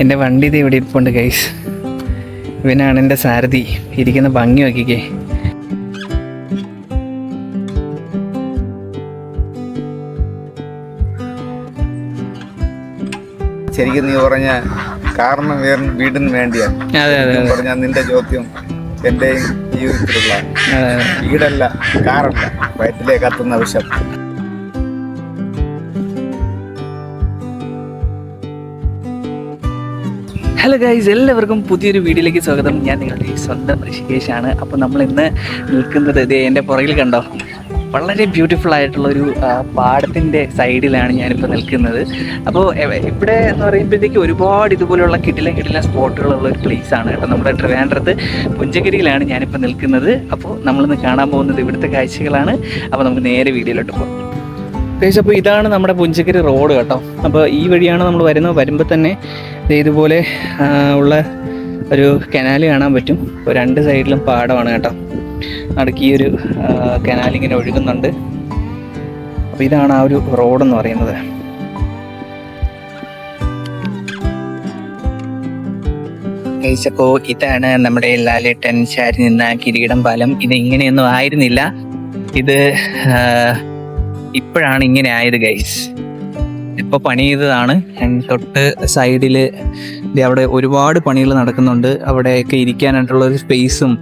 എന്റെ വണ്ടി ഇത് ഇവിടെ ഇരിപ്പുണ്ട് ഗൈസ് ഇവനാണ് എന്റെ സാരഥി. ഇരിക്കുന്ന ഭംഗി നോക്കിക്കേ. ശരിക്കും നീ പറഞ്ഞ കാരണം വേറെ വീടിന് വേണ്ടിയാണ് അതെ അതെ അതെ. പറഞ്ഞ നിന്റെ ചോദ്യം എന്റെയും ജീവിതത്തിലുള്ള വീടല്ല കാറല്ല. വയറ്റിലേക്ക് കത്തുന്ന വിഷം. ഹലോ ഗൈസ് എല്ലാവർക്കും പുതിയൊരു വീഡിയോയിലേക്ക് സ്വാഗതം. ഞാൻ നിങ്ങളുടെ സ്വന്തം ഋഷികേശാണ്. അപ്പോൾ നമ്മൾ ഇന്ന് നിൽക്കുന്നത് ഇതേ എന്റെ പുറകിൽ കണ്ടോ? വളരെ ബ്യൂട്ടിഫുൾ ആയിട്ടുള്ള ഒരു പാടത്തിന്റെ സൈഡിലാണ് ഞാനിപ്പോൾ നിൽക്കുന്നത്. അപ്പോൾ ഇവിടെ എന്ന് പറയുമ്പോഴത്തേക്ക് ഒരുപാട് ഇതുപോലെയുള്ള കിടില കിടില സ്പോട്ടുകളുള്ള ഒരു പ്ലേസ് ആണ് കേട്ടോ. നമ്മുടെ ട്രിവാൻഡ്രത്ത് പുഞ്ചഗിരിയിലാണ് ഞാനിപ്പോൾ നിൽക്കുന്നത്. അപ്പോൾ നമ്മളിന്ന് കാണാൻ പോകുന്നത് ഇവിടുത്തെ കാഴ്ചകളാണ്. അപ്പോൾ നമുക്ക് നേരെ വീഡിയോയിലോട്ട് പോകാം. ഗൈസ് അപ്പോൾ ഇതാണ് നമ്മുടെ പുഞ്ചക്കരി റോഡ് കേട്ടോ. അപ്പോൾ ഈ വഴിയാണ് നമ്മൾ വരുന്നത്. വരുമ്പോൾ തന്നെ ഇതുപോലെ ഉള്ള ഒരു കനാൽ കാണാൻ പറ്റും. ഇപ്പോൾ രണ്ട് സൈഡിലും പാടമാണ് കേട്ടോ. നടുക്ക് ഈ ഒരു കനാൽ ഇങ്ങനെ ഒഴുകുന്നുണ്ട്. അപ്പോൾ ഇതാണ് ആ ഒരു റോഡെന്ന് പറയുന്നത്. ഗൈസ് ഇതാണ് നമ്മുടെ ലാലേട്ടൻ ചാരി നിന്ന കിരീടം പാലം. ഇത് ഇങ്ങനെയൊന്നും ആയിരുന്നില്ല. ഇത് ഇപ്പോഴാണ് ഇങ്ങനെ ആയത് ഗൈസ് ഇപ്പൊ പണി ചെയ്തതാണ്. തൊട്ട് സൈഡിൽ അവിടെ ഒരുപാട് പണികൾ നടക്കുന്നുണ്ട്. അവിടെയൊക്കെ ഇരിക്കാനായിട്ടുള്ള ഒരു സ്പേസും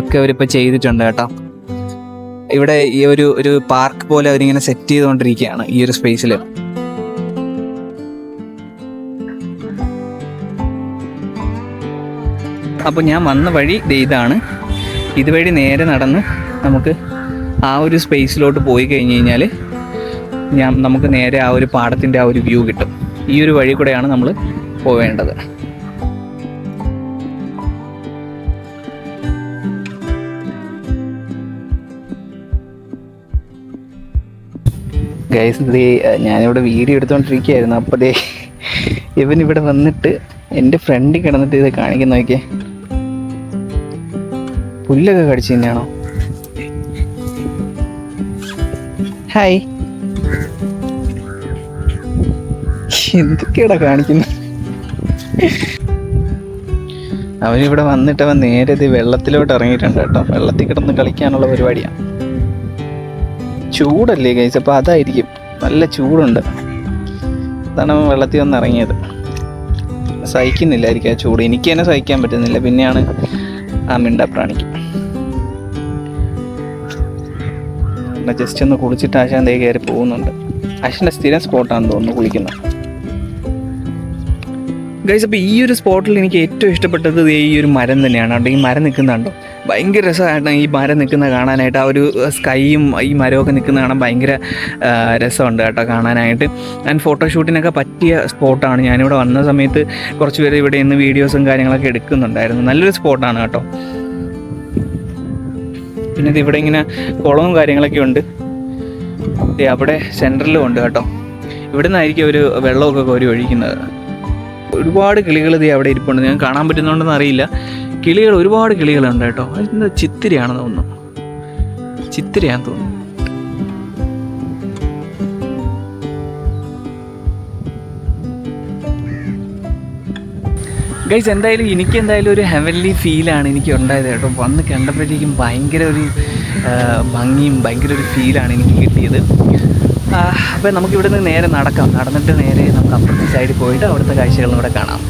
ഒക്കെ അവരിപ്പോ ചെയ്തിട്ടുണ്ട് കേട്ടോ. ഇവിടെ ഈ ഒരു ഒരു പാർക്ക് പോലെ അവരിങ്ങനെ സെറ്റ് ചെയ്തുകൊണ്ടിരിക്കുകയാണ് ഈ ഒരു സ്പേസിൽ അപ്പോൾ ഞാൻ വന്ന വഴി ഇതാണ്. ഇതുവഴി നേരെ നടന്ന് നമുക്ക് ആ ഒരു സ്പേസിലോട്ട് പോയി കഴിഞ്ഞ് കഴിഞ്ഞാൽ ഞാൻ നമുക്ക് നേരെ ആ ഒരു പാടത്തിന്റെ ആ ഒരു വ്യൂ കിട്ടും. ഈ ഒരു വഴി കൂടെയാണ് നമ്മൾ പോവേണ്ടത്. ഗൈസ് ദേ ഞാനിവിടെ വീഡിയോ എടുത്തുകൊണ്ടിരിക്കുകയായിരുന്നു അപ്പോൾ ദേ ഇവൻ ഇവിടെ വന്നിട്ട് എന്റെ ഫ്രണ്ടിൽ കിടന്നിട്ട് ഇത് കാണിക്കുന്ന നോക്കിയേ. പുല്ലൊക്കെ കടിച്ചു തന്നെയാണോ? ഹായ് എന്തൊക്കെയാടാ കാണിക്കുന്നത് അവനിവിടെ വന്നിട്ട് അവൻ നേരെ ഇത് വെള്ളത്തിലോട്ട് ഇറങ്ങിയിട്ടുണ്ട് കേട്ടോ. വെള്ളത്തിൽ കിടന്ന് കളിക്കാനുള്ള പരിപാടിയാണ് ചൂടല്ലേ കൈസ് അപ്പോൾ അതായിരിക്കും. നല്ല ചൂടുണ്ട്. അതാണ് അവൻ വെള്ളത്തിൽ വന്ന് ഇറങ്ങിയത്. സഹിക്കുന്നില്ലായിരിക്കും ആ ചൂട്. എനിക്ക് തന്നെ സഹിക്കാൻ പറ്റുന്നില്ല. പിന്നെയാണ് ആ മിണ്ടാപ്രാണിക്ക് ജസ്റ്റ് ഒന്ന് കുളിച്ചിട്ട് ആശാൻ ദേ കയറി പോകുന്നുണ്ട്. ആശാന്റെ സ്ഥിരം സ്പോട്ടാണെന്ന് തോന്നുന്നു കുളിക്കുന്നത്. ഗൈസ് അപ്പോൾ ഈ ഒരു സ്പോട്ടിൽ എനിക്ക് ഏറ്റവും ഇഷ്ടപ്പെട്ടത് ഈ ഒരു മരം തന്നെയാണ്. കേട്ടോ ഈ മരം നിൽക്കുന്നുണ്ടോ ഭയങ്കര രസമായിട്ടാണ് ഈ മരം നിൽക്കുന്ന കാണാനായിട്ട് ആ ഒരു സ്കൈയും ഈ മരമൊക്കെ നിൽക്കുന്ന കാണാൻ ഭയങ്കര രസമുണ്ട് കേട്ടോ കാണാനായിട്ട്. ഞാൻ ഫോട്ടോഷൂട്ടിനൊക്കെ പറ്റിയ സ്പോട്ടാണ്. ഞാനിവിടെ വന്ന സമയത്ത് കുറച്ച് പേര് ഇവിടെ നിന്ന് വീഡിയോസും കാര്യങ്ങളൊക്കെ എടുക്കുന്നുണ്ടായിരുന്നു. നല്ലൊരു സ്പോട്ടാണ് കേട്ടോ. പിന്നെ ഇത് ഇവിടെ ഇങ്ങനെ കുളവും കാര്യങ്ങളൊക്കെ ഉണ്ട്. അവിടെ സെന്ററിലും ഉണ്ട് കേട്ടോ. ഇവിടെ നിന്നായിരിക്കും ഒരു വെള്ളമൊക്കെ കോരി ഒഴിക്കുന്നത്. ഒരുപാട് കിളികൾ ഇത് അവിടെ ഇരിപ്പുണ്ട്. ഞാൻ കാണാൻ പറ്റുന്നുണ്ടെന്ന് അറിയില്ല. കിളികൾ ഒരുപാട് കിളികളുണ്ട് കേട്ടോ. എന്താ ചിത്തിരയാണെന്ന് തോന്നുന്നു. ചിത്തിരിയാന്ന് തോന്നുന്നു. ഗൈസ് എന്തായാലും എനിക്ക് എന്തായാലും ഒരു ഹെവൻലി ഫീലാണ് എനിക്ക് ഉണ്ടായത് കേട്ടോ. വന്ന് കണ്ടപ്പോഴത്തേക്കും ഭയങ്കര ഒരു ഭംഗിയും ഭയങ്കര ഒരു ഫീലാണ് എനിക്ക് കിട്ടിയത്. അപ്പോൾ നമുക്ക് ഇവിടെ നിന്ന് നേരെ നടക്കാം. നടന്നിട്ട് നേരെ നമുക്ക് അപ്പുറത്തെ സൈഡിൽ പോയിട്ട് അവിടുത്തെ കാഴ്ചകളും കൂടെ കാണാം.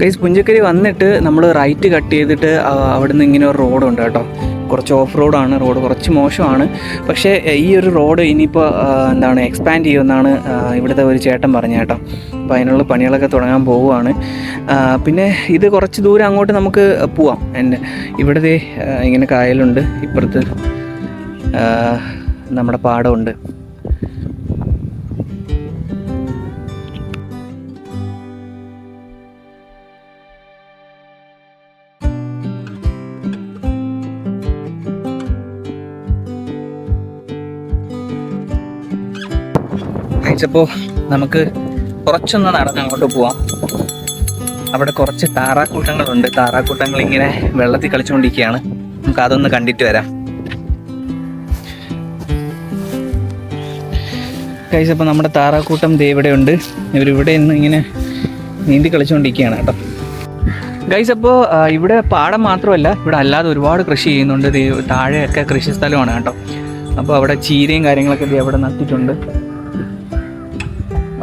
ഗൈസ് പുഞ്ചക്കരി വന്നിട്ട് നമ്മൾ റൈറ്റ് കട്ട് ചെയ്തിട്ട് അവിടുന്ന് ഇങ്ങനെ ഒരു റോഡുണ്ട് കേട്ടോ. കുറച്ച് ഓഫ് റോഡാണ് റോഡ് കുറച്ച് മോശമാണ്. പക്ഷേ ഈ ഒരു റോഡ് ഇനിയിപ്പോൾ എന്താണ് എക്സ്പാൻഡ് ചെയ്യുമെന്നാണ് ഇവിടുത്തെ ഒരു ചേട്ടൻ പറഞ്ഞ കേട്ടോ. അപ്പോൾ അതിനുള്ള പണികളൊക്കെ തുടങ്ങാൻ പോവുകയാണ്. പിന്നെ ഇത് കുറച്ച് ദൂരം അങ്ങോട്ട് നമുക്ക് പോവാം. എന്റെ ഇവിടെ ദേ, ഇങ്ങനെ കായലുണ്ട്. ഇപ്പുറത്ത് നമ്മുടെ പാടമുണ്ട്. കഴിച്ചപ്പോൾ നമുക്ക് കുറച്ചൊന്ന് നടന്ന് അങ്ങോട്ട് പോവാം. അവിടെ കുറച്ച് താറാക്കൂട്ടങ്ങളുണ്ട്. താറാക്കൂട്ടങ്ങൾ ഇങ്ങനെ വെള്ളത്തിൽ കളിച്ചുകൊണ്ടിരിക്കുകയാണ്. നമുക്ക് അതൊന്ന് കണ്ടിട്ട് വരാം. കഴിച്ചപ്പോൾ നമ്മുടെ താറാക്കൂട്ടം ദേ ഇവിടെ ഉണ്ട്. ഇവരിവിടെ നിന്ന് ഇങ്ങനെ നീന്തി കളിച്ചുകൊണ്ടിരിക്കുകയാണ് കേട്ടോ. ഗൈസ് അപ്പോൾ ഇവിടെ പാടം മാത്രമല്ല ഇവിടെ അല്ലാതെ ഒരുപാട് കൃഷി ചെയ്യുന്നുണ്ട്. താഴെയൊക്കെ കൃഷി സ്ഥലമാണ് കേട്ടോ. അപ്പോൾ അവിടെ ചീരയും കാര്യങ്ങളൊക്കെ അവിടെ നട്ടിട്ടുണ്ട്.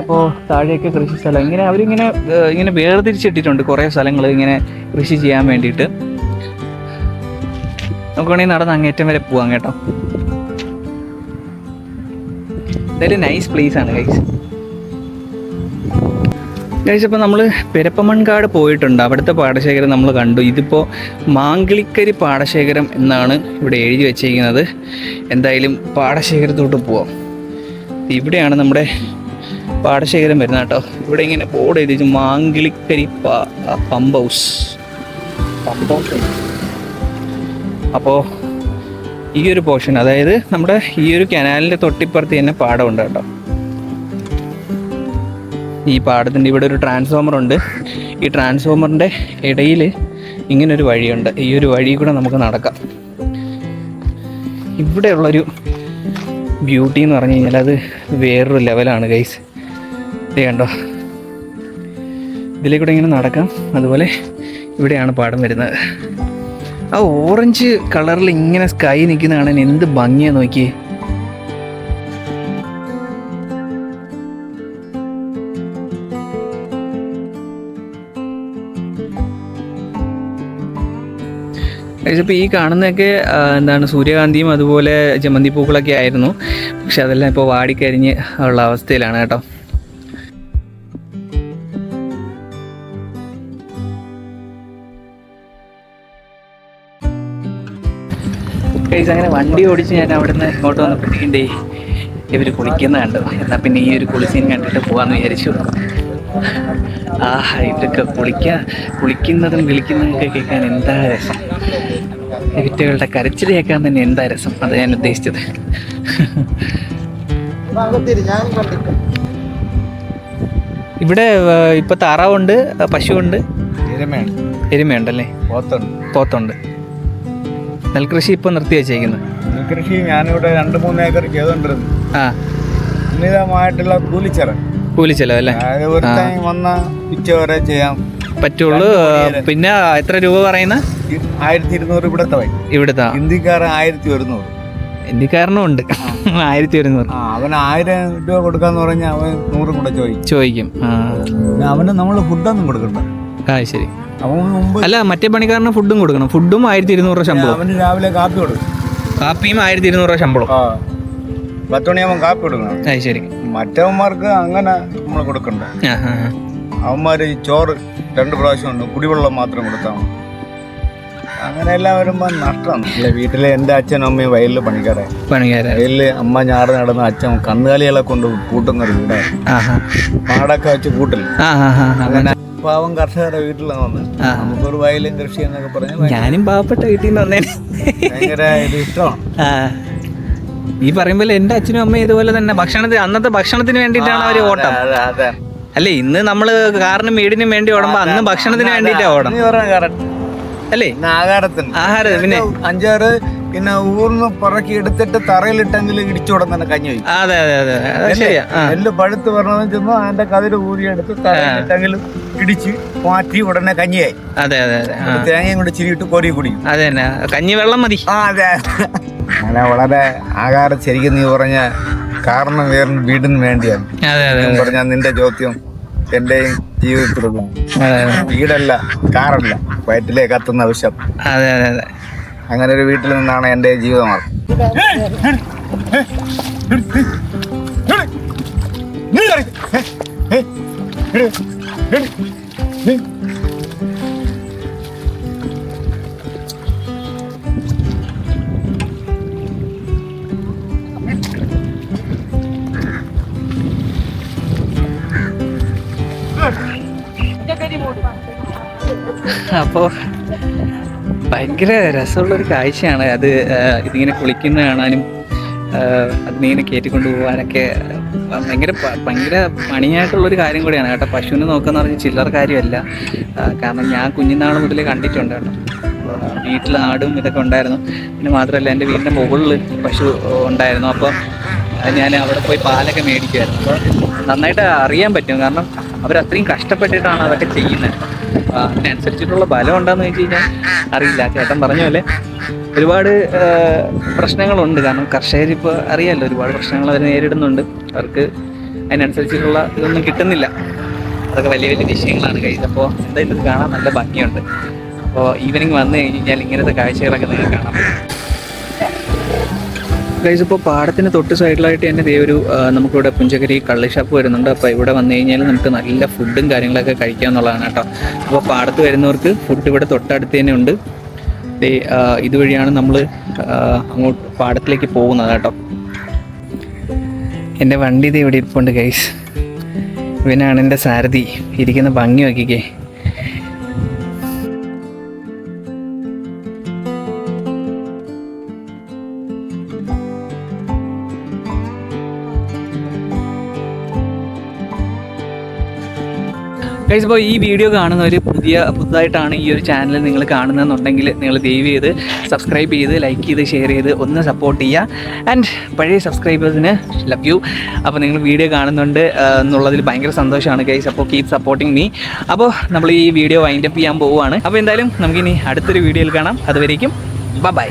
അപ്പോൾ താഴെയൊക്കെ കൃഷി സ്ഥലം. ഇങ്ങനെ അവരിങ്ങനെ ഇങ്ങനെ വേർതിരിച്ചിട്ടിട്ടുണ്ട് കുറേ സ്ഥലങ്ങൾ ഇങ്ങനെ കൃഷി ചെയ്യാൻ വേണ്ടിയിട്ട്. നമുക്ക് വേണമെങ്കിൽ നടന്ന് അങ്ങേറ്റം വരെ പോവാം കേട്ടോ. ഇതൊരു നൈസ് പ്ലേസ് ആണ് ഗൈസ് ഗൈസ് അപ്പോൾ നമ്മൾ പെരപ്പമൺകാട് പോയിട്ടുണ്ട്. അവിടുത്തെ പാടശേഖരം നമ്മൾ കണ്ടു. ഇതിപ്പോൾ മാങ്കിളിക്കരി പാടശേഖരം എന്നാണ് ഇവിടെ എഴുതി വെച്ചിരിക്കുന്നത്. എന്തായാലും പാടശേഖരത്തോട്ട് പോവാം. ഇവിടെയാണ് നമ്മുടെ പാടശേഖരം വരുന്നത് കേട്ടോ. ഇവിടെ ഇങ്ങനെ ബോർഡ് എഴുതി വെച്ചു, മാങ്കിളിക്കരി ഹൗസ് പമ്പ് ഹൗസ് അപ്പോൾ ഈ ഒരു പോർഷൻ അതായത് നമ്മുടെ ഈ ഒരു കനാലിന്റെ തൊട്ടിപ്പുറത്ത് തന്നെ ഉണ്ട് കേട്ടോ. ഈ പാടത്തിന്റെ ഇവിടെ ഒരു ട്രാൻസ്ഫോമർ ഉണ്ട്. ഈ ട്രാൻസ്ഫോമറിന്റെ ഇടയിൽ ഇങ്ങനൊരു വഴിയുണ്ട്. ഈ ഒരു വഴി കൂടെ നമുക്ക് നടക്കാം. ഇവിടെയുള്ളൊരു ബ്യൂട്ടി എന്ന് പറഞ്ഞു കഴിഞ്ഞാൽ അത് വേറൊരു ലെവലാണ് ഗൈസ് കണ്ടോ? ഇതിലേ ഇങ്ങനെ നടക്കാം. അതുപോലെ ഇവിടെയാണ് പാടം വരുന്നത്. ആ ഓറഞ്ച് കളറിൽ ഇങ്ങനെ സ്കൈ നിൽക്കുന്ന കാണാൻ എന്ത് ഭംഗിയാ നോക്കി ഇപ്പോൾ ഈ കാണുന്നതൊക്കെ എന്താണ് സൂര്യകാന്തിയും അതുപോലെ ജമന്തി പൂക്കളൊക്കെ ആയിരുന്നു. പക്ഷെ അതെല്ലാം ഇപ്പോൾ വാടിക്കരിഞ്ഞ് ഉള്ള അവസ്ഥയിലാണ് കേട്ടോ. അങ്ങനെ വണ്ടി ഓടിച്ച് ഞാൻ അവിടെ നിന്ന് ഇങ്ങോട്ട് വന്നപ്പോഴത്തേക്കിന്റെ ഇവർ കുളിക്കുന്ന കണ്ടു. എന്നാൽ പിന്നെ ഈ ഒരു കുളിസീൻ കണ്ടിട്ട് പോകാമെന്ന് വിചാരിച്ചു. ആഹാ ഇവരൊക്കെ കുളിക്ക കുളിക്കുന്നതും വിളിക്കുന്നതൊക്കെ കേൾക്കാൻ എന്താ രസം? ഇവറ്റുകളുടെ കരച്ചിൽ കേൾക്കാൻ തന്നെ എന്താ രസം? അത് ഞാൻ ഉദ്ദേശിച്ചത്. ഇവിടെ ആ, ഇപ്പൊ താറാവുണ്ട് ആ, പശുവുണ്ട്. എരുമയുണ്ട്. എരുമയുണ്ടല്ലേ? പോത്തുണ്ട്. പോത്തുണ്ട്. നെൽകൃഷി ഇപ്പൊ നിർത്തി വെച്ചേക്കുന്നത് നെൽകൃഷി ഞാനിവിടെ രണ്ട് മൂന്ന് ഏക്കർ ചെയ്തോണ്ടിരുന്നു ആ. അമിതമായിട്ടുള്ള കൂലിച്ചെറ കൂലിച്ചെലവ് ചെലവ് അല്ലേ? അതായത് ഒരു ടൈം വന്ന ഉച്ച വരെ ചെയ്യാം. പറ്റുള്ളൂ. പിന്നെ എത്ര രൂപ പറയുന്ന? ആയിരത്തി ഇരുന്നൂറ് ഇവിടത്തെ വൈ ഇവിടുത്തെ. ഹിന്ദിക്കാരൻ ആയിരത്തി ഒരുന്നൂറ് ഇന്ത്യക്കാരനും ഉണ്ട്. ആയിരത്തി ഒരുന്നൂറ് അവൻ ആയിരം രൂപ കൊടുക്കാന്ന് പറഞ്ഞാൽ അവൻ നൂറ് കൂടെ ചോദിക്കും. ചോദിക്കും. അവന് നമ്മൾ ഫുഡൊന്നും കൊടുക്കണ്ട. ആ ശരി. അല്ല മറ്റേ പണിക്കാരന് ഫുഡും കൊടുക്കണം. ഫുഡും ആയിരത്തി ഇരുന്നൂറ് രൂപ ശമ്പളം. അവന് രാവിലെ കാപ്പി കൊടുക്കും. കാപ്പിയും ആയിരത്തി ഇരുന്നൂറ് രൂപ ശമ്പളം. പത്ത് മണിയാകുമ്പോൾ കാപ്പി കൊടുക്കണം. അത് ശരി. മറ്റവന്മാർക്ക് അങ്ങനെ നമ്മൾ കൊടുക്കണ്ട. അവന്മാർ ചോറ് രണ്ട് പ്രാവശ്യം ഉണ്ട്. കുടിവെള്ളം മാത്രം കൊടുത്താൽ മതി. അങ്ങനെ എല്ലാം വരുമ്പോൾ നഷ്ടമാണ് ഇല്ല വീട്ടിലെ എന്റെ അച്ഛനും അമ്മയും വയലിൽ പണിക്കാരെ. പണിക്കാരെ. വയലിൽ അമ്മ ഞാറ് നടന്ന അച്ഛൻ കന്നുകാലികളെ കൊണ്ട് കൂട്ടുന്ന ഒരു വീടാണ് പാടൊക്കെ വെച്ച് കൂട്ടില്ല. അങ്ങനെ പാവം കർഷകരുടെ വീട്ടിലാണ് വന്നത്. നമുക്കൊരു വയലും കൃഷി എന്നൊക്കെ പറഞ്ഞു ഞാനും പാവപ്പെട്ട വീട്ടിൽ നിന്ന് വന്നേ ഭയങ്കര ഇത് ഇഷ്ടമാണ്. ഈ പറയുമ്പോൾ എന്റെ അച്ഛനും അമ്മയും ഇതുപോലെ തന്നെ ഭക്ഷണത്തിന് അന്നത്തെ ഭക്ഷണത്തിന് വേണ്ടിയിട്ടാണ് അവർ ഓട്ടം. അല്ലേ ഇന്ന് നമ്മൾ കാറിനും വീടിനും വേണ്ടി ഓടുമ്പോ അന്ന് ഭക്ഷണത്തിന് വേണ്ടിയിട്ടാ ഓടാം അല്ലേ? ആഹാരത്തിന്. ആഹാരം പിന്നെ അഞ്ചാറ് പിന്നെ ഊർന്ന് പറക്കി എടുത്തിട്ട് തറയിലിട്ടെങ്കിൽ ഇടിച്ചു തന്നെ കഞ്ഞി അതെ അതെ അതെ. എല്ല് നെല്ല് പഴുത്ത് പറഞ്ഞതും ചെന്ന് അതിന്റെ കതിര് ഊരിയെടുത്ത് തറയിലിട്ടെങ്കിലും ഇടിച്ച് മാറ്റി ഉടനെ കഞ്ഞിയായി. അതെ അതെ അതെ. തേങ്ങയും കൊണ്ട് ചിരിയിട്ട് കോരി കുടിക്കും അതെ തന്നെ. കഞ്ഞി വെള്ളം മതി. ആ അതെ. അങ്ങനെ വളരെ ആകാരം ശരിക്കും നീ പറഞ്ഞ കാരണം വേറെ വീടിന് വേണ്ടിയാണ്. പറഞ്ഞ നിന്റെ ചോദ്യം എന്റെയും അതെ വീടല്ല കാറല്ല. വയറ്റിലേക്ക് കത്തുന്ന വിഷം അതെ അതെ അതെ. അങ്ങനെ ഒരു വീട്ടിൽ നിന്നാണ് എന്റെ ജീവിതമാർഗം അപ്പോൾ ഭയങ്കര രസമുള്ളൊരു കാഴ്ചയാണ്. അത് ഇതിങ്ങനെ കുളിക്കുന്ന കാണാനും അതിനെ കയറ്റിക്കൊണ്ട് പോകാനൊക്കെ ഭയങ്കര ഭയങ്കര പണിയായിട്ടുള്ളൊരു കാര്യം കൂടിയാണ് കേട്ടോ. പശുവിനെ നോക്കുന്ന പറഞ്ഞാൽ ചില്ലറ കാര്യമല്ല. കാരണം ഞാൻ കുഞ്ഞുനാൾ മുതലേ കണ്ടിട്ടുണ്ട് കേട്ടോ. വീട്ടിൽ ആടും ഇതൊക്കെ ഉണ്ടായിരുന്നു. പിന്നെ മാത്രമല്ല എന്റെ വീടിന്റെ മുകളിൽ പശു ഉണ്ടായിരുന്നു. അപ്പോൾ ഞാൻ അവിടെ പോയി പാലൊക്കെ മേടിക്കുമായിരുന്നു അപ്പോൾ നന്നായിട്ട് അറിയാൻ പറ്റും. കാരണം അവരത്രയും കഷ്ടപ്പെട്ടിട്ടാണ് അതൊക്കെ ചെയ്യുന്നത്. അതിനനുസരിച്ചിട്ടുള്ള ബലം ഉണ്ടെന്ന് വെച്ച് കഴിഞ്ഞാൽ അറിയില്ല. ചേട്ടൻ പറഞ്ഞ പോലെ ഒരുപാട് പ്രശ്നങ്ങളുണ്ട്. കാരണം കർഷകരിപ്പോൾ അറിയാമല്ലോ ഒരുപാട് പ്രശ്നങ്ങൾ അവർ നേരിടുന്നുണ്ട്. അവർക്ക് അതിനനുസരിച്ചിട്ടുള്ള ഇതൊന്നും കിട്ടുന്നില്ല. അതൊക്കെ വലിയ വലിയ വിഷയങ്ങളാണ്. കഴിച്ചത് അപ്പോൾ എന്തായാലും ഇത് കാണാൻ നല്ല ഭംഗിയുണ്ട്. അപ്പോൾ ഈവനിങ് വന്നു കഴിഞ്ഞാൽ ഇങ്ങനത്തെ കാഴ്ചകളൊക്കെ നിങ്ങൾ കാണാം ഗൈസ് ഇപ്പോൾ പാടത്തിന് തൊട്ട് സൈഡിലായിട്ട് തന്നെ ഇതേ ഒരു നമുക്കിവിടെ പുഞ്ചക്കരി കള്ളിഷാപ്പ് വരുന്നുണ്ട്. അപ്പോൾ ഇവിടെ വന്നു കഴിഞ്ഞാൽ നമുക്ക് നല്ല ഫുഡും കാര്യങ്ങളൊക്കെ കഴിക്കുക എന്നുള്ളതാണ് കേട്ടോ. അപ്പോൾ പാടത്ത് വരുന്നവർക്ക് ഫുഡ് ഇവിടെ തൊട്ടടുത്ത് തന്നെ ഉണ്ട്. ഇതുവഴിയാണ് നമ്മൾ അങ്ങോട്ട് പാടത്തിലേക്ക് പോകുന്നത് കേട്ടോ. എന്റെ വണ്ടി ഇത് ഇവിടെ ഇരിപ്പുണ്ട് ഗൈസ് ഇവനാണ് എന്റെ സാരഥി. ഇരിക്കുന്ന ഭംഗി നോക്കിക്കേ. ഗൈസ് ഇപ്പോൾ ഈ വീഡിയോ കാണുന്നവർ പുതിയ പുതുതായിട്ടാണ് ഈ ഒരു ചാനൽ നിങ്ങൾ കാണുന്നതെന്നുണ്ടെങ്കിൽ നിങ്ങൾ ദയവ് ചെയ്ത് സബ്സ്ക്രൈബ് ചെയ്ത് ലൈക്ക് ചെയ്ത് ഷെയർ ചെയ്ത് ഒന്ന് സപ്പോർട്ട് ചെയ്യുക. ആൻഡ് പഴയ സബ്സ്ക്രൈബേഴ്സിന് ലവ് യു അപ്പോൾ നിങ്ങൾ വീഡിയോ കാണുന്നുണ്ട് എന്നുള്ളതിൽ ഭയങ്കര സന്തോഷമാണ് ഗൈസ് അപ്പോൾ കീപ് സപ്പോർട്ടിങ് മീ അപ്പോൾ നമ്മൾ ഈ വീഡിയോ വൈൻഡപ്പ് ചെയ്യാൻ പോവുകയാണ്. അപ്പോൾ എന്തായാലും നമുക്കിനി അടുത്തൊരു വീഡിയോയിൽ കാണാം. അതുവരേക്കും ബൈ